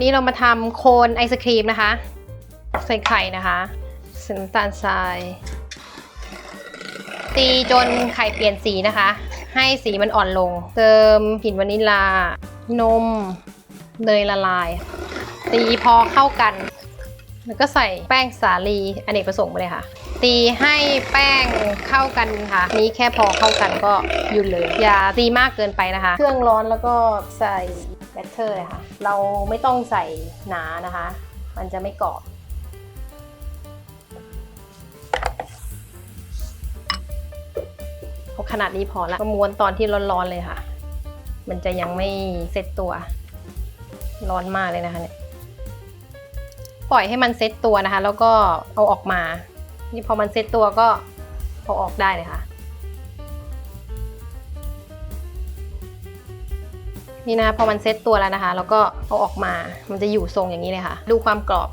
นี่เรามาทำโคนไอศครีมนะคะ ใส่ไข่นะคะใส่น้ำตาลทราย ตีจนไข่เปลี่ยนสีนะคะ ให้สีมันอ่อนลง เติมกลิ่นวานิลลานม เนยละลาย ตีพอเข้ากัน แล้วก็ใส่แป้งสาลีอเนกประสงค์ไปเลยค่ะ ตีให้แป้งเข้ากันค่ะ นี้แค่พอเข้ากันก็หยุดเลย อย่าตีมากเกินไปนะคะ เครื่องร้อนแล้วก็ใส่แบตเตอร์เลยค่ะ เราไม่ต้องใส่หนานะคะ มันจะไม่กรอบเอาขนาดนี้พอละประมวนตอนที่ร้อนๆเลยค่ะ มันจะยังไม่เซ็ตตัว ร้อนมากเลยนะคะเนี่ย ปล่อยให้มันเซตตัวนะคะ แล้วก็เอาออกมา นี่พอมันเซตตัวก็เอาออกได้เลยค่ะ นี่นะพอมันเซตตัวแล้วนะคะ แล้วก็เอาออกมา มันจะอยู่ทรงอย่างนี้เลยค่ะ ดูความกรอบ